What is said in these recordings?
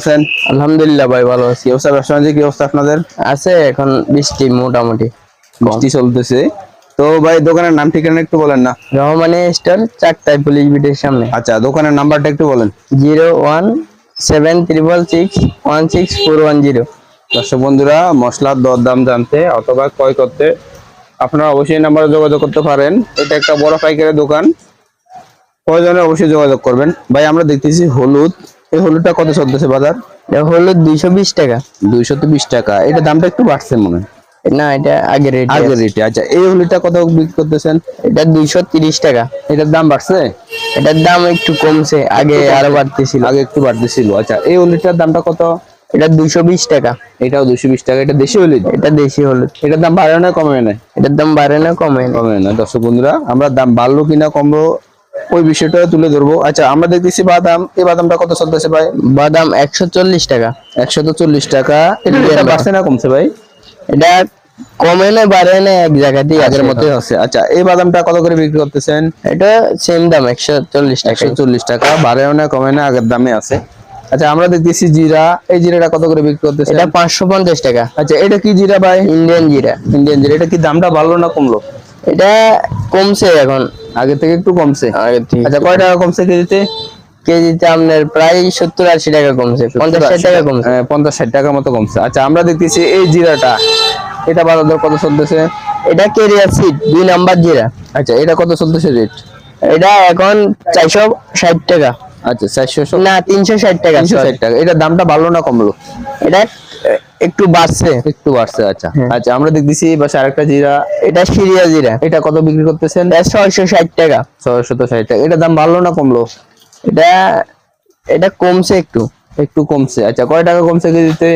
আছেন? আলহামদুলিল্লাহ ভাই ভালো আছি। অবস্থা ব্যবসা কি অবস্থা আপনাদের? আছে এখন বৃষ্টি মোটামুটি। বৃষ্টি চলতেছে। তো ভাই দোকানের নাম ঠিকানা একটু বলেন না। রহমানি স্টোর চারটায় পুলিশ বিটের সামনে। আচ্ছা দোকানের নাম্বারটা একটু বলেন। Zero one seven triple six one six four one zero. দর্শক বন্ধুরা মশলার দরদাম জানতে অথবা ক্রয় করতে আপনারা অবশ্যই নাম্বারে যোগাযোগ করতে পারেন। এটা একটা বড় পাইকারি দোকান। প্রয়োজনে অবশ্যই যোগাযোগ করবেন। ভাই আমরা দেখতেছি হলুদ। এই হলুদটা কত চলতেছে বাজার? এটা হলো দুইশো বিশ টাকা। দুইশো বিশ টাকা। এটা দামটা একটু বাড়ছে মনে হয়। না এটা আগের রেট আগের রেটে আচ্ছা এই হলুদটা কত বিক্রি করতেছেন? এটা দুইশো তিরিশ টাকা। এটার দাম বাড়ছে? এটার দাম একটু কমছে আগে আরও বাড়তেছিল। আগে একটু বাড়তেছিল। আচ্ছা এই হলুদটার দামটা কত? এটা দুইশো বিশ টাকা। এটাও দুশো বিশ টাকা। এটা দেশি হলুদ? এটা দেশি হলুদ। এটার দাম বাড়ে না কমে না? এটার দাম বাড়ে না কমে কমে না। দর্শক বন্ধুরা আমরা দাম বাড়লো কিনা কমলো ওই বিষয়টা তুলে ধরবো। আচ্ছা আমরা দেখতেছি বাদাম। এই বাদামটা কত চলতেছে ভাই? বাদাম একশো চল্লিশ টাকা। একশো তো চল্লিশ টাকা। এটা বাড়ছে না কমছে ভাই? এটা কমে না বাড়ে না এক জায়গাতেই আগের আগের মতো মতোই আছে। আচ্ছা এই বাদামটা কত করে বিক্রি করতেছেন? এটা সেম দাম একশো চল্লিশ টাকা। চল্লিশ টাকা বাড়েও না কমে না আগের দামে আছে। আচ্ছা আমরা দেখতেছি জিরা। এই জিরাটা কত করে বিক্রি করতেছেন? এটা পাঁচশো পঞ্চাশ টাকা। আচ্ছা এটা কি জিরা ভাই? ইন্ডিয়ান জিরা। ইন্ডিয়ান জিরা। এটা কি দামটা বাড়লো না কমলো? এটা কমছে এখন। আগে থেকে একটু কমছে? থেকে আচ্ছা কয় টাকা কমছে। কেজিতে? কেজিতে আপনার প্রায় সত্তর আশি টাকা কমছে পঞ্চাশ ষাট টাকা কমছে। হ্যাঁ, পঞ্চাশ ষাট টাকার মতো কমছে। আচ্ছা আমরা দেখতেছি এই জিরাটা। এটা বাজার দর কত চলতেছে? এটা কেরিয়ার সিট দুই নাম্বার জিরা। আচ্ছা এটা কত চলতেছে রেট এটা এখন চারশো ষাট টাকা। আচ্ছা চারশো না তিনশো ষাট টাকা তিনশো sorry। ষাট টাকা। এটা দামটা বাড়লো না কমলো এটা একটু বাড়ছে। একটু বাড়ছে আচ্ছা। হ্যাঁ। আচ্ছা আমরা দেখতেছি পাশে আরেকটা জিরা। এটা সিরিয়া জিরা। এটা কত বিক্রি করতেছেন? এটা ছয়শো ষাট টাকা। ছয়শো তো ষাট টাকা। এটা দাম বাড়লো না কমলো? এটা এটা কমছে একটু। একটু কমছে। আচ্ছা কয় টাকা কমছে কেজিতে?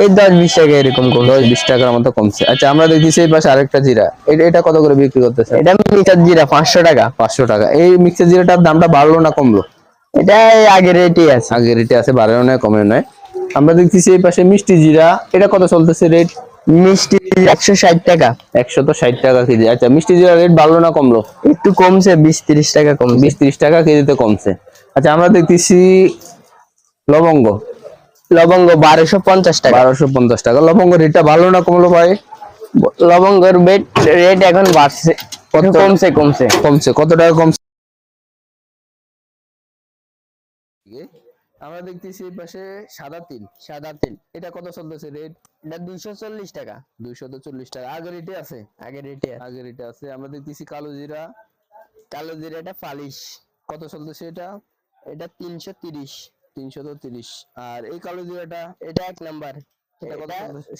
এই দশ বিশ টাকা এরকম কমছে। দশ বিশ টাকার মতো কমছে। আচ্ছা আমরা দেখতেছি এই পাশে আরেকটা জিরা। এটা এটা কত করে বিক্রি করতেছে এটা মিটার জিরা পাঁচশো টাকা। পাঁচশো টাকা। এই মিক্সার জিরাটার দামটা বাড়লো না কমলো? এটা এই আগের রেটই আছে। আগে রেটে আছে বাড়ানো নয় কমে নয়। আমরা দেখতেছি এই পাশে মিষ্টি জিরা। এটা কত চলতেছে রেট? মিষ্টি একশো ষাট টাকা। একশো তো ষাট টাকা কেজি। আচ্ছা মিষ্টি জিরা রেট বাড়লো না কমলো? একটু কমছে বিশ তিরিশ টাকা কমছে। বিশ ত্রিশ টাকা কেজিতে কমছে। আচ্ছা আমরা দেখতেছি লবঙ্গ। লবঙ্গ বারোশো পঞ্চাশ টাকা। বারোশো পঞ্চাশ টাকা। লবঙ্গ রেটটা ভালো না কমলো ভাই? লবঙ্গের রেট এখন বাড়ছে। কত? কমছে কমছে। কমছে কত টাকা কমছে? আমরা দেখতেছি এই পাশে সাদা তিল সাদা তেল। এটা কত চলতেছে রেট এটা দুইশো চল্লিশ টাকা। দুইশো তো চল্লিশ টাকা। আগে রেটে আছে? আগের রেটে আগে রেটে আছে। আমরা দেখতেছি কালো জিরা। কালো জিরা এটা পালিশ। কত চলতেছে এটা? এটা তিনশো তিরিশ। তিনশো তো তিরিশ আর এই কালো জিরাটা? এটা এক নাম্বার।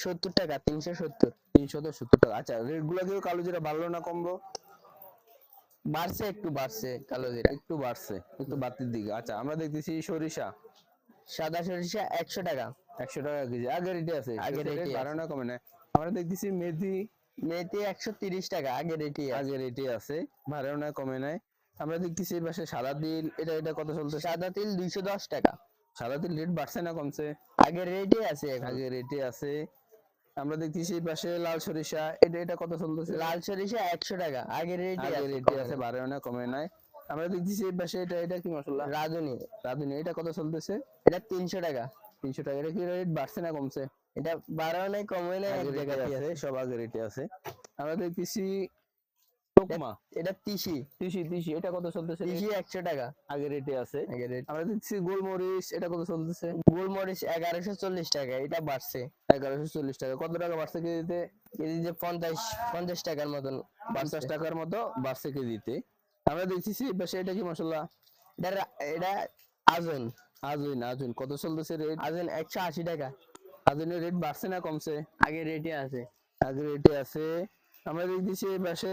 সত্তর টাকা তিনশো সত্তর। তিনশো তো সত্তর টাকা। আচ্ছা রেটগুলো কেউ কালো জিরা বাড়লো না কমলো বাড়ছে একটু বাড়ছে কালো জিরা। একটু বাড়ছে একটু বাড়তির দিকে। আচ্ছা আমরা দেখতেছি সরিষা। সাদা সরিষা একশো টাকা। একশো টাকা কেজি আগে রেটে আছে। আগে রেট rate এ বাড়ে না কমে না? আমরা দেখতেছি মেথি। মেয়েতে একশো তিরিশ টাকা আগের রেটে আগে রেটে আছে বাড়েও না কমে নাই। আমরা দেখতেছি এই পাশে সাদা তিল এটা এটা কত চলতেছে? সাদা তিল দুইশো দশ টাকা। সাদা তিল রেট বাড়ছে না কমছে? আগের রেটে আছে আগে রেটে আছে। আমরা দেখতেছি এই পাশে লাল সরিষা। এটা এটা কত চলতেছে? লাল সরিষা একশো টাকা। আগের রেটে আছে। রেটে আছে বাড়েও না কমে নাই। আমরা দেখতেছি এই পাশে এটা এটা কি মশলা? রাঁধুনি। রাঁধুনি। এটা কত চলতেছে? এটা তিনশো টাকা। তিনশো টাকা। এটা কি রেট বাড়ছে না কমছে? এটা বাড়াও নাই কমে নাই এক আছে সব আগের রেটে আছে। আমরা দেখতেছি এটা তিসি। তিসি তিসি। এটা কত চলতেছে তিসি একশো টাকা। আগে রেটে আছে। আগের রেট। আমরা দেখছি গোলমরিচ এটা কত চলতেছে? গোলমরিচ এগারোশো চল্লিশ টাকা এটা বাড়ছে। এগারোশো চল্লিশ টাকা। কত টাকা বাড়ছে কেজিতে? কেজিতে পঞ্চাশ পঞ্চাশ টাকার মতন পঞ্চাশ বাড়ছে টাকার মতো বাড়ছে কেজিতে। আমরা দেখতেছি পাশে এটা কি মশলা? এটা এটা আজন। আজুইন আজুইন। কত চলতেছে রেট? আজন একশো আশি টাকা। আজুইনের রেট বাড়ছে না কমছে? আগের রেটে আছে। আগে রেটে আছে। আমরা দেখতেছি এই পাশে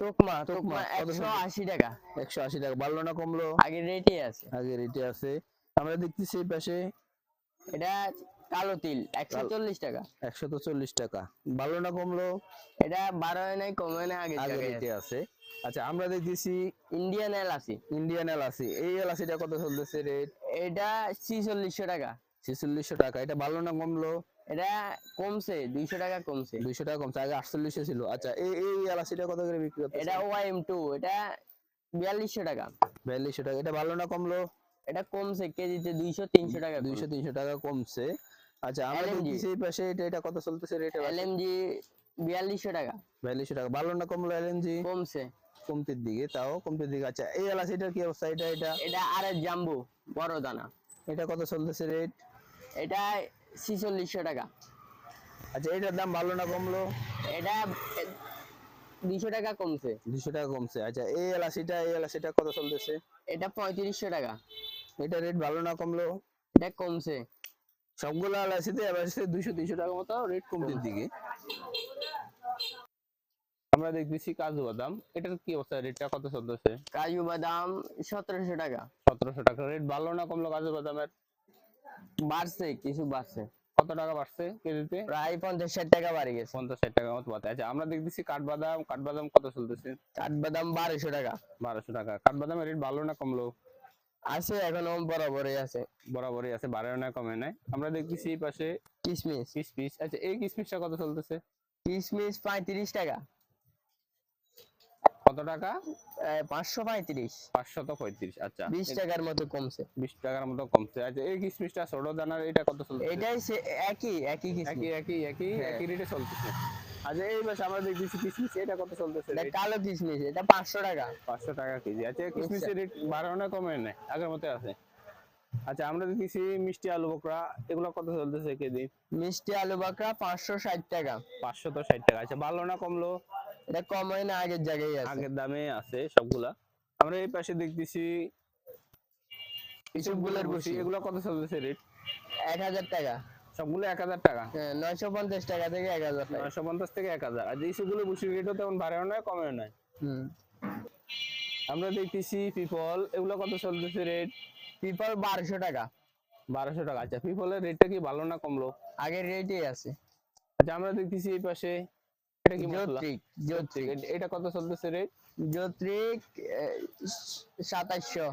তোকমা তোকমা, তোকমা কত একশো চলছে? আশি টাকা। একশো আশি টাকা বাড়লো না কমলো? আগের আছে। আগে রেটে আছে। আমরা দেখতেছি এই পাশে এটা কালো তিল একশো কালো- চল্লিশ টাকা। একশো তো চল্লিশ টাকা। বাড়লো না কমলো? এটা বারো নাই কমে নাই আগের জায়গায় রেটে আছে। আচ্ছা আমরা দেখতেছি ইন্ডিয়ান এলাচি ইন্ডিয়ান এলাচি এই এলাচিটা কত চলতেছে রেট এটা ছিচল্লিশশো টাকা। ছেচল্লিশশো টাকা। এটা বাড়লো না কমলো? এটা কমছে দুইশো টাকা কমছে। দুইশো টাকা কমছে আগে আটচল্লিশশো ছিল। আচ্ছা এই এই এলাচিটা কত করে বিক্রি করতে এটা ওয়াইএম টু এটা বিয়াল্লিশশো টাকা। বিয়াল্লিশশো টাকা এটা ভালো না কমলো? এটা কমছে কেজিতে দুইশো তিনশো টাকা দুইশো তিনশো টাকা কমছে। আচ্ছা আমরা LMG পাশে এটা এটা কত চলতেছে রেট এলএমজি বিয়াল্লিশশো টাকা। বিয়াল্লিশশো টাকা ভালো না কমলো এলএনজি কমছে। কমতির দিকে তাও কমতির দিকে। আচ্ছা এই এলাচিটার কি অবস্থা? এটা এটা? এটা আর জাম্বু বড় দানা। এটা কত চলতেছে রেট এটা ছিচল্লিশশো টাকা। আচ্ছা এটার দাম ভালো না কমলো? এটা দুইশো টাকা কমছে। দুশো টাকা কমছে। আচ্ছা এই এলাচিটা এই এলাচিটা কত চলতেছে? এটা পঁয়ত্রিশশো টাকা। এটা রেট ভালো না কমলো? এটা কমছে। সবগুলো এলাচিতে এবার দুইশো তিনশো টাকা মতো রেট কমতির দিকে। আমরা দেখতেছি কাজু বাদাম। এটার কি অবস্থা? রেটটা কত চলতেছে? কাজু বাদাম সতেরোশো টাকা। সতেরোশো টাকা। রেট ভালো না কমলো কাজু বাদামের? বাড়ছে কিছু বাড়ছে। কত টাকা বাড়ছে কেজিতে? প্রায় পঞ্চাশ ষাট টাকা বাড়ে গেছে। পঞ্চাশ ষাট টাকা মতো বাড়ছে। আচ্ছা আমরা দেখতেছি কাঠবাদাম কাঠবাদাম কত চলতেছে? কাঠবাদাম বারোশো টাকা। বারোশো টাকা। কাঠবাদামের রেট ভালো না কমলো? আছে এখনও বরাবরই আছে। বরাবরই আছে বাড়েও না কমে নাই। আমরা দেখতেছি এই পাশে কিসমিস। কিসমিস। আচ্ছা এই কিসমিসটা কত চলতেছে? কিসমিস পঁয়ত্রিশ টাকা। কত টাকা? পাঁচশো পঁয়ত্রিশ। পাঁচশত পঁয়ত্রিশ আচ্ছা। বিশ টাকার মতো কমছে। বিশ টাকার মতো কমছে। আচ্ছা এই কিসমিসটা ছোট দানার এটা কত চলছে? এটাই একই একই একই একই একই হ্যাঁ। একই রেটে চলতেছে। আচ্ছা এই পাশে আমরা দেখতেছি কিসমিস এটা কত চলতেছে এটা কালো কিসমিস এটা পাঁচশো টাকা। পাঁচশো টাকা কেজি। আচ্ছা কিসমিসের রেট বাড়ানো না কমে নাই? আগের মতো আছে। আচ্ছা আমরা দেখতেছি মিষ্টি আলু বকরা এগুলো কত চলতেছে কেজি? মিষ্টি আলু বাকরা পাঁচশো ষাট টাকা। পাঁচশো তো ষাট টাকা। আচ্ছা ভালো না কমলো? এটা কম হয় না আগের জায়গায় আছে। আগের দামে আছে সবগুলা। আমরা এই পাশে দেখতেছি ইসবগুলের বসি। এগুলো কত চলতেছে রেট এক হাজার টাকা। সবগুলো এক হাজার টাকা? হ্যাঁ নয়শো পঞ্চাশ টাকা থেকে এক হাজার টাকা। নয়শো পঞ্চাশ থেকে এক হাজার। আর ইস্যুগুলো বসির রেটও তেমন বাড়েও নয় কমেও নয়। হুম। আমরা দেখতেছি পিপল এগুলো কত চলতেছে রেট পিপল বারোশো টাকা। বারোশো টাকা। আচ্ছা পিপলের রেটটা কি ভালো না কমলো? আগের রেটই আছে। আচ্ছা আমরা দেখতেছি এই পাশে এটা কি কত চলতেছে রেট সাতাশশো।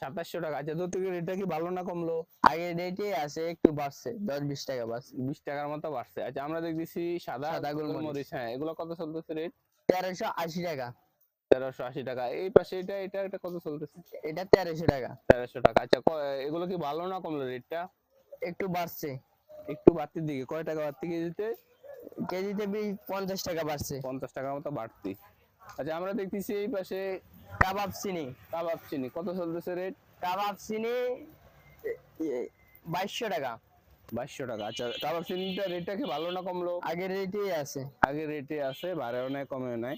সাতাশশো টাকা। আচ্ছা রেটটা কি ভালো না কমলো? আগের রেটই আছে একটু বাড়ছে দশ বিশ টাকা বাড়ছে। বিশ টাকার মতো বাড়ছে। আচ্ছা আমরা দেখতেছি সাদা সাদা গোলমরিচ। হ্যাঁ এগুলো কত চলতেছে রেট তেরোশো আশি টাকা। তেরোশো আশি টাকা। এই পাশে এটা এটা এটা কত চলতেছে? এটা তেরোশো টাকা। তেরোশো টাকা। আচ্ছা এগুলো কি ভালো না কমলো রেটটা একটু বাড়ছে। একটু বাড়তির দিকে। কয় টাকা বাড়তি কেজিতে? কেজিতে বি- পঞ্চাশ টাকা বাড়ছে। পঞ্চাশ টাকা মতো বাড়তি। আচ্ছা আমরা দেখতেছি এই পাশে কাবাব চিনি। কাবাব চিনি। কত চলতেছে রেট কাবাব চিনি বাইশশো টাকা। বাইশশো টাকা। আচ্ছা কাবাব চিনিটা রেটটা কি ভালো না কমলো? আগের রেটই আছে। আগের রেটে আছে বাড়েও নাই কমেও নাই।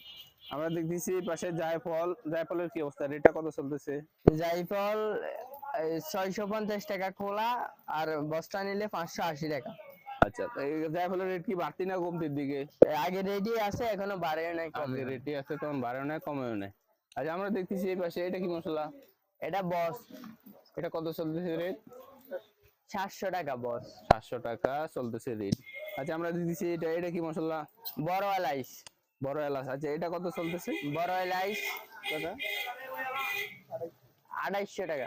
আমরা দেখতেছি এই পাশে জায়ফল। জায়ফলের কি অবস্থা? রেটটা কত চলতেছে? জাইফল ছয়শো পঞ্চাশ টাকা খোলা আর বস্তা নিলে পাঁচশো আশি টাকা। আচ্ছা এই জায়ফলের রেট কি বাড়তি না কমতির দিকে? আগের রেটই আছে এখনও বাড়ে নাই আগে। রেটে আছে তখন বাড়েও নাই কমেও নাই। আচ্ছা আমরা দেখতেছি এই পাশে এটা কি মশলা? এটা বস। এটা কত চলতেছে রেট সাতশো টাকা বস। সাতশো টাকা চলতেছে রেট আচ্ছা আমরা দেখতেছি এটা এটা কি মশলা? বড় এলাইচ। বড় এলাচ। আচ্ছা এটা কত চলতেছে? বড় এলাইচ। কত? আড়াইশো টাকা।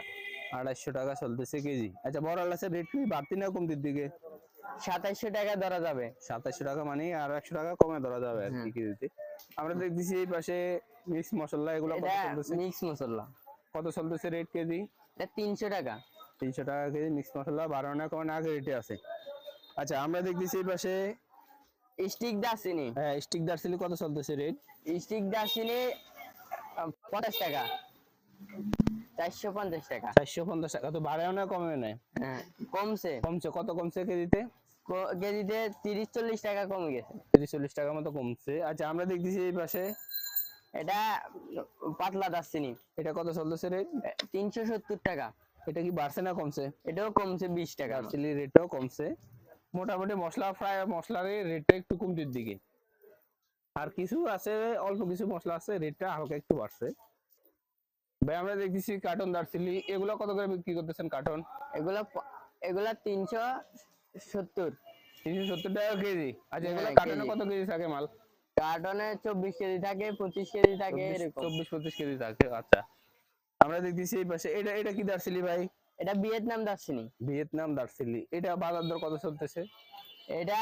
আড়াইশো টাকা চলতেছে কেজি। আচ্ছা বড় এলাচের রেট কি বাড়তি না কমতির দিকে? সাতাইশো টাকা ধরা যাবে। সাতাশশো টাকা মানে আর একশো টাকা কমে ধরা যাবে আর কি কেজিতে। আমরা দেখতেছি এই পাশে মিক্স মশলা এগুলো কত চলতেছে? মিক্স মশলা। কত চলতেছে রেট কেজি? এটা তিনশো টাকা। তিনশো টাকা কেজি মিক্স মশলা বারো না কমে আগে রেটে আছে। আচ্ছা আমরা দেখতেছি এই পাশে স্টিক দারচিনি। হ্যাঁ স্টিক দার্সিলি কত চলতেছে রেট স্টিক দারচিনি পঞ্চাশ টাকা। চারশো পঞ্চাশ টাকা। চারশো পঞ্চাশ টাকা তো বাড়েও না নাই হ্যাঁ কমছে। কমছে কত কমছে কেজিতে? কেজিতে তিরিশ চল্লিশ টাকা কমে গেছে। তিরিশ চল্লিশ টাকার মতো কমছে। আচ্ছা আমরা দেখতেছি এই পাশে। এটা পাতলা এটা কত চলতেছে রেট তিনশো সত্তর টাকা। এটা কি বাড়ছে না কমছে? এটাও কমছে বিশ টাকা। দার্চিলি রেটটাও কমছে। মোটামুটি মশলা ফ্রাই মশলার রেটটা একটু কমতির দিকে। আর কিছু আছে অল্প কিছু মশলা আছে রেটটা হালকা একটু বাড়ছে। ভাই আমরা দেখতেছি কার্টন দার্চিলি এগুলো কত করে বিক্রি করতেছেন কার্টন এগুলা এগুলা তিনশো সত্তর। তিনশো সত্তর টাকা কেজি। আচ্ছা এগুলো হ্যাঁ, কার্টনে কত কেজি থাকে মাল? কার্টনে চব্বিশ কেজি থাকে পঁচিশ কেজি থাকে চব্বিশ- পঁচিশ কেজি থাকে আচ্ছা। আমরা দেখতেছি এই পাশে এটা এটা কি দার্চিলি ভাই? এটা ভিয়েতনাম দারচিনি। ভিয়েতনাম দার্চিলি এটা বাজার দর কত চলতেছে? এটা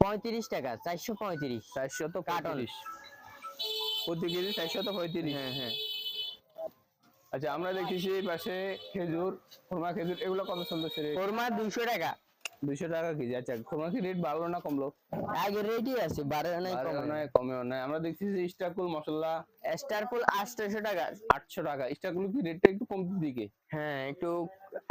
পঁয়ত্রিশ টাকা চারশো পঁয়ত্রিশ। চারশো তো কার্টন। প্রতি কেজি চারশো তো পঁয়ত্রিশ। হ্যাঁ হ্যাঁ। আচ্ছা আমরা দেখতেছি এই পাশে খেজুর খুরমা খেজুর এগুলো কত চলতেছে রেট কোরমা দুইশো টাকা। দুইশো টাকা কেজি আচ্ছা খুরমা কি রেট বাড়লো না কমলো? আগের রেটই আছে বারো নাই কমে। নয় কমেও নয় আমরা দেখছি যে স্টারকুল মশলা স্টার ফুল আটশোশো টাকা। আটশো টাকা। স্টারকুল কি রেটটা একটু কমতির দিকে? হ্যাঁ একটু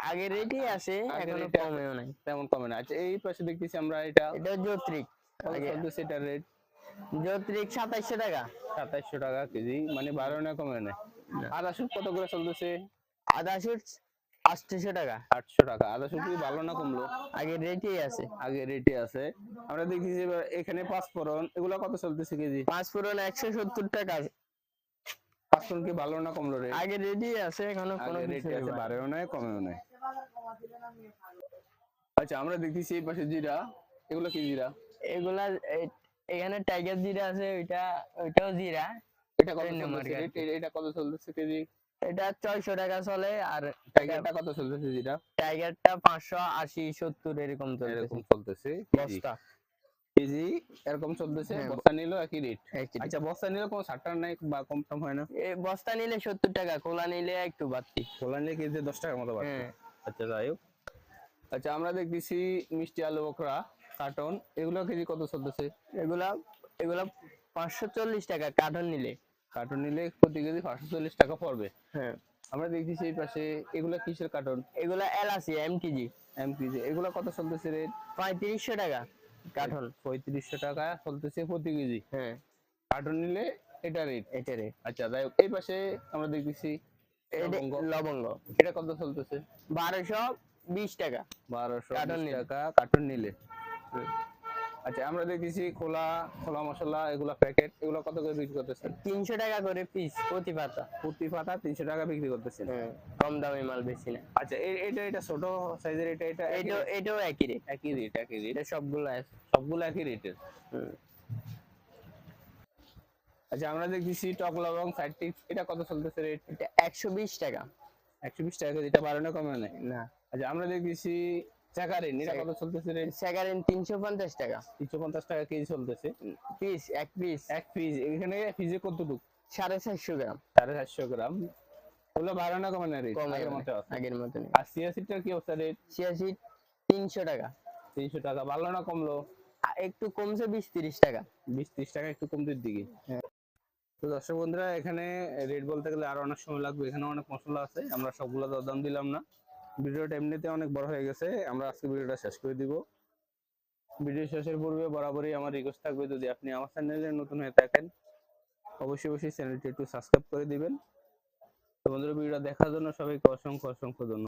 আগের রেটই আছে এখনও। কমেও নাই। তেমন কমে না। আচ্ছা এই পাশে দেখতেছি আমরা এটা এটা যৌত্রিক। আগে। এটার রেট যৌত্রিক সাতাইশশো টাকা। সাতাইশশো টাকা কেজি মানে বারো না কমে না আদা শুট কত করে চলতেছে? আদা শুট আটশোশো টাকা। আটশো টাকা। আদা শুট কি ভালো না কমলো? আগের রেটই আছে। আগে রেটে আছে। আমরা এবার এখানে পাঁচফোড়ন এগুলো কত চলতেছে কেজি? পাঁচ ফুরন একশো সত্তর টাকা। পাঁচফোড়ন কি ভালো না কমলো রেট আগের রেটই আছে এখনও কোনো আগে রেটে আছে বাড়েও নাই কমেও নাই। আচ্ছা আমরা দেখতেছি এই পাশে জিরা। এগুলো কি জিরা? এগুলা এখানে টাইগার জিরা আছে ওইটা ওইটাও জিরা। এটা কত কত চলতেছে কেজি? টাকা চলে আর টাইগারটা কত চলতেছে টাইগারটা সত্তর এরকম চলতেছে। বস্তা। কেজি? এরকম চলতেছে? হ্যাঁ, বস্তা নিলেও একই রেট আচ্ছা বস্তা নিলে কোনো ছাড়টার নাই বা কম টম হয় না? বস্তা নিলে সত্তর টাকা খোলা নিলে একটু বাড়তি। খোলা নিলে কেজি দশ টাকার মতো হ্যাঁ। আচ্ছা যাই হোক। আচ্ছা আমরা দেখতেছি মিষ্টি আলু বকরা কার্টন। এগুলো কেজি কত চলতেছে? এগুলা এগুলা পাঁচশো চল্লিশ টাকা কার্টন নিলে। কার্টন নিলে প্রতি কেজি পাঁচশো চল্লিশ টাকা পড়বে। হ্যাঁ। আমরা দেখতেছি এই পাশে এগুলো কিসের কার্টন এগুলা এলাচি এমটিজি এম কেজি এগুলো কত চলতেছে রেট পঁয়ত্রিশশো টাকা কার্টন পঁয়ত্রিশশো টাকা চলতেছে প্রতি কেজি। হ্যাঁ। কার্টন নিলে এটা রেট এটা রে আচ্ছা যাই হোক এই পাশে আমরা দেখতেছি লবঙ্গ। এটা কত চলতেছে? বারোশো বিশ টাকা। বারোশো। টাকা কার্টন নিলে। আচ্ছা আমরা দেখতেছি খোলা খোলা মশলা এগুলা প্যাকেট এগুলো কত করে বিক্রি করতেছেন? তিনশো টাকা করে পিস প্রতি পাতা। প্রতি পাতা তিনশো টাকা বিক্রি করতেছেন? হ্যাঁ। কম দামি মাল বেশি না। আচ্ছা এটা এটা ছোট সাইজের এটা এটা একই এটাও একই রেট একই রেট একই রেট এটা সবগুলো সবগুলো একই রেটের। আচ্ছা আমরা দেখতেছি টক লবং সাইড টিপস এটা কত চলতেছে রেট এটা একশো বিশ টাকা। একশো বিশ টাকা এটা বাড়ানো কমে নেই? না। আচ্ছা আমরা দেখতেছি এটা কত চলতেছে টাকা। কেজি চলতেছে। পিস এক পিস এক পিস এখানে পিসে কতটুকু? গ্রাম। সাড়ে সাতশো গ্রাম। ওগুলো বাড়ানো কমে না রেট আগের মতো আগের মতন আর সিয়াসিটার কি অবস্থা রেট ছিয়াশি তিনশো টাকা। তিনশো টাকা। বাড়লো না কমলো? একটু কমছে বিশ তিরিশ টাকা। বিশ ত্রিশ টাকা একটু কমতির দিকে। হ্যাঁ। তো দর্শক বন্ধুরা এখানে রেট বলতে গেলে আরও অনেক সময় লাগবে। এখানে অনেক মশলা আছে। আমরা সবগুলো দাম দিলাম না। ভিডিওটা এমনিতে অনেক বড় হয়ে গেছে, আমরা আজকে ভিডিওটা শেষ করে দিব। ভিডিও শেষের পূর্বে বরাবরই আমার রিকোয়েস্ট থাকবে, যদি আপনি আমার চ্যানেলে নতুন হয়ে থাকেন, অবশ্যই অবশ্যই চ্যানেলটি একটু সাবস্ক্রাইব করে দিবেন। তো বন্ধুরা, ভিডিওটা দেখার জন্য সবাইকে অসংখ্য অসংখ্য ধন্যবাদ।